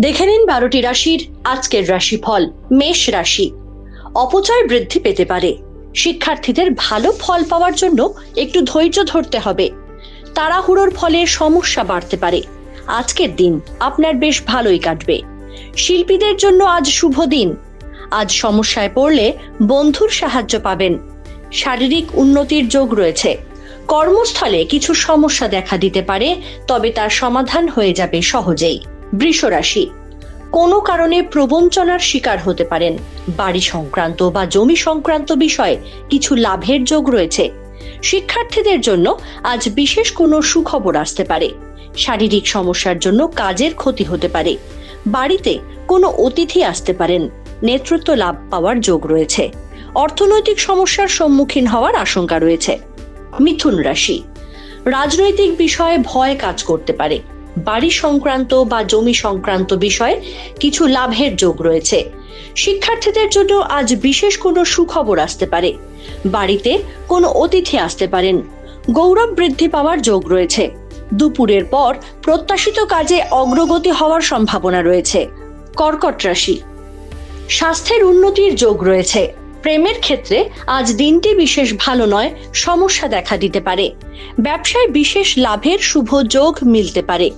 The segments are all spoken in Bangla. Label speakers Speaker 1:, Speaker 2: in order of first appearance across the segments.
Speaker 1: দেখে নিন বারোটি রাশির আজকের রাশিফল, মেষ রাশি। অপচয় বৃদ্ধি পেতে পারে। শিক্ষার্থীদের ভালো ফল পাওয়ার জন্য একটু ধৈর্য ধরতে হবে। তাড়াহুড়োর ফলে সমস্যা বাড়তে পারে। আজকের দিন আপনার বেশ ভালোই কাটবে। শিল্পীদের জন্য আজ শুভ দিন। আজ সমস্যায় পড়লে বন্ধুর সাহায্য পাবেন। শারীরিক উন্নতির যোগ রয়েছে। কর্মস্থলে কিছু সমস্যা দেখা দিতে পারে, তবে তার সমাধান হয়ে যাবে সহজেই। বৃষ রাশি কোনো কারণে প্রবঞ্চনার শিকার হতে পারেন। বাড়ি সংক্রান্ত বা জমি সংক্রান্ত বিষয়ে কিছু লাভের যোগ রয়েছে। শিক্ষার্থীদের জন্য আজ বিশেষ কোনো সুখবর আসতে পারে। শারীরিক সমস্যার জন্য কাজের ক্ষতি হতে পারে। বাড়িতে কোনো অতিথি আসতে পারেন। নেতৃত্ব লাভ পাওয়ার যোগ রয়েছে। অর্থনৈতিক সমস্যার সম্মুখীন হওয়ার আশঙ্কা রয়েছে। মিথুন রাশি। রাজনৈতিক বিষয়ে ভয় কাজ করতে পারে। বাড়ি সংক্রান্ত বা জমি সংক্রান্ত বিষয়ে কিছু লাভের যোগ রয়েছে। শিক্ষার্থীদের জন্য আজ বিশেষ কোনো সুখবর আসতে পারে। বাড়িতে কোনো অতিথি আসতে পারেন। গৌরব বৃদ্ধি পাওয়ার যোগ রয়েছে। দুপুরের পর প্রত্যাশিত কাজে অগ্রগতি হওয়ার সম্ভাবনা রয়েছে। কর্কট রাশি। স্বাস্থ্যের উন্নতির যোগ রয়েছে। প্রেমের ক্ষেত্রে আজ দিনটি বিশেষ ভালো নয়, সমস্যা দেখা দিতে পারে। ব্যবসায় বিশেষ লাভের শুভ যোগ মিলতে পারে।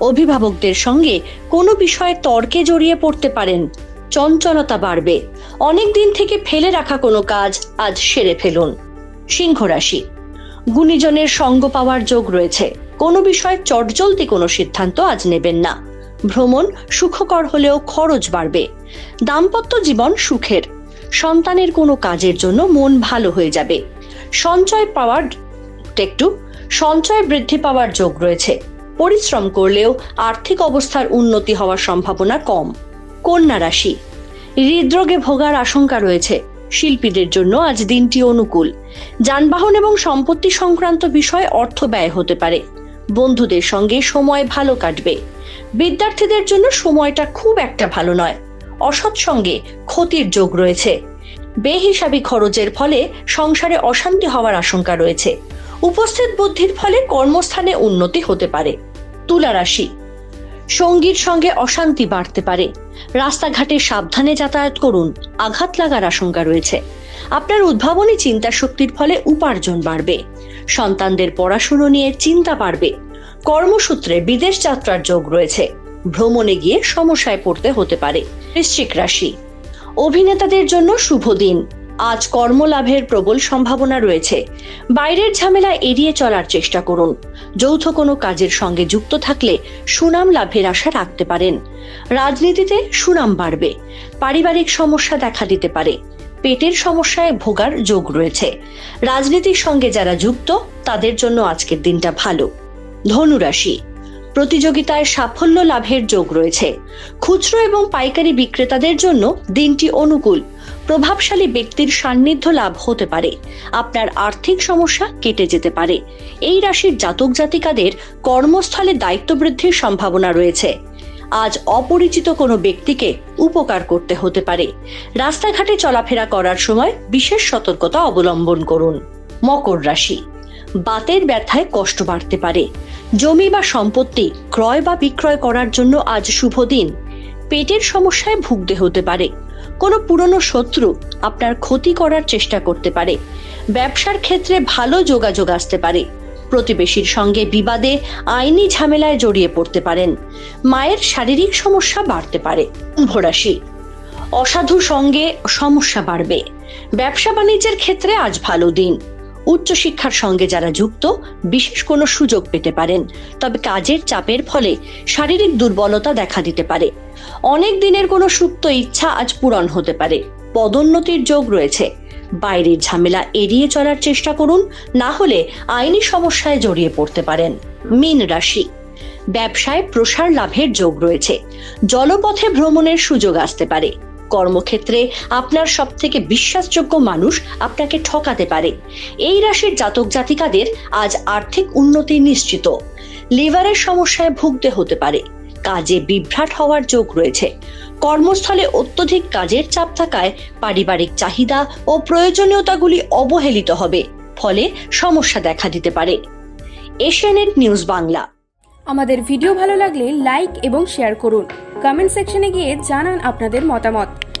Speaker 1: অভিভাবকদের সঙ্গে কোনো বিষয়ে তর্কে জড়িয়ে পড়তে পারেন। চঞ্চলতা বাড়বে। অনেক দিন থেকে ফেলে রাখা কোনো কাজ আজ সেরে ফেলুন। সিংহ রাশি। গুণীজনের সঙ্গ পাওয়ার যোগ রয়েছে। কোনো বিষয়ে চটজলদি কোনো সিদ্ধান্ত আজ নেবেন না। ভ্রমণ সুখকর হলেও খরচ বাড়বে। দাম্পত্য জীবন সুখের। সন্তানের কোনো কাজের জন্য মন ভালো হয়ে যাবে। সঞ্চয় পাওয়ার একটু সঞ্চয় বৃদ্ধি পাওয়ার যোগ রয়েছে। পরিশ্রম করলেও আর্থিক অবস্থার উন্নতি হওয়ার সম্ভাবনা কম। কন্যা রাশি। হৃদরোগে ভোগার আশঙ্কা রয়েছে। শিল্পীদের জন্য আজ দিনটি অনুকূল। যানবাহন এবং সম্পত্তি সংক্রান্ত বিষয়ে অর্থ ব্যয় হতে পারে। বন্ধুদের সঙ্গে সময় ভালো কাটবে। বিদ্যার্থীদের জন্য সময়টা খুব একটা ভালো নয়। অসৎ সঙ্গে ক্ষতির যোগ রয়েছে। বেহিসাবি খরচের ফলে সংসারে অশান্তি হওয়ার আশঙ্কা রয়েছে। উপস্থিত বুদ্ধির ফলে কর্মস্থানে উন্নতি হতে পারে। তুলা রাশি। সঙ্গীর সঙ্গে অশান্তি বাড়তে পারে। রাস্তাঘাটে সাবধানে যাতায়াত করুন, আঘাত লাগার আশঙ্কা রয়েছে। আপনার উদ্ভাবনী চিন্তা শক্তির ফলে উপার্জন বাড়বে। সন্তানদের পড়াশুনো নিয়ে চিন্তা বাড়বে। কর্মসূত্রে বিদেশ যাত্রার যোগ রয়েছে। ভ্রমণে গিয়ে সমস্যায় পড়তে হতে পারে। বৃশ্চিক রাশি। অভিনেতাদের জন্য শুভ দিন। আজ কর্মলাভের প্রবল সম্ভাবনা রয়েছে। বাইরের ঝামেলা এড়িয়ে চলার চেষ্টা করুন। যৌথ কোনো কাজের সঙ্গে যুক্ত থাকলে সুনাম লাভের আশা রাখতে পারেন। রাজনীতিতে সুনাম বাড়বে। পারিবারিক সমস্যা দেখা দিতে পারে। পেটের সমস্যায় ভোগার যোগ রয়েছে। রাজনীতির সঙ্গে যারা যুক্ত, তাদের জন্য আজকের দিনটা ভালো। ধনুরাশি প্রতিযোগিতায় সাফল্য লাভের যোগ রয়েছে। খুচরো এবং পাইকারি বিক্রেতাদের জন্য দিনটি অনুকূল, প্রভাবশালী ব্যক্তির সান্নিধ্য লাভ হতে পারে। আপনার আর্থিক সমস্যা কেটে যেতে পারে। এই রাশির জাতক জাতিকাদের কর্মস্থলে দায়িত্ব বৃদ্ধির সম্ভাবনা রয়েছে। আজ অপরিচিত কোনো ব্যক্তিকে উপকার করতে হতে পারে। রাস্তাঘাটে চলাফেরা করার সময় বিশেষ সতর্কতা অবলম্বন করুন। মকর রাশি। বাতের ব্যথায় কষ্ট বাড়তে পারে। জমি বা সম্পত্তি ক্রয় বা বিক্রয় করার জন্য আজ শুভ দিন। পেটের সমস্যায় ভুগতে হতে পারে। কোনো পুরনো শত্রু আপনার ক্ষতি করার চেষ্টা করতে পারে। ব্যবসার ক্ষেত্রে ভালো যোগাযোগ আসতে পারে। প্রতিবেশীর সঙ্গে বিবাদে, আইনি ঝামেলায় জড়িয়ে পড়তে পারেন। মায়ের শারীরিক সমস্যা বাড়তে পারে। ভরাশি অসাধু সঙ্গে সমস্যা বাড়বে। ব্যবসা বাণিজ্যের ক্ষেত্রে আজ ভালো দিন। উচ্চশিক্ষার সঙ্গে যারা যুক্ত বিশেষ কোনো সুযোগ পেতে পারেন, তবে কাজের চাপের ফলে শারীরিক দুর্বলতা দেখা দিতে পারে। অনেক দিনের কোনো সুপ্ত ইচ্ছা আজ পূরণ হতে পারে। পদোন্নতির যোগ রয়েছে। বাইরের ঝামেলা এড়িয়ে চলার চেষ্টা করুন, না হলে আইনি সমস্যায় জড়িয়ে পড়তে পারেন। মীন রাশি। ব্যবসায় প্রসার লাভের যোগ রয়েছে। জলপথে ভ্রমণের সুযোগ আসতে পারে। কর্মক্ষেত্রে আপনার সব থেকে বিশ্বাসযোগ্য মানুষ আপনাকে ঠকাতে পারে। এই রাশির জাতক জাতিকাদের আজ আর্থিক উন্নতি নিশ্চিত। লিভারের সমস্যায় ভুগতে হতে পারে। কাজে বিভ্রাট হওয়ার যোগ রয়েছে। কর্মস্থলে অত্যধিক কাজের চাপ থাকায় পারিবারিক চাহিদা ও প্রয়োজনীয়তাগুলি অবহেলিত হবে, ফলে সমস্যা দেখা দিতে পারে। Asianet news Bangla.
Speaker 2: আমাদের ভিডিও ভালো লাগলে লাইক এবং শেয়ার করুন। কমেন্ট সেকশনে গিয়ে জানান আপনাদের মতামত।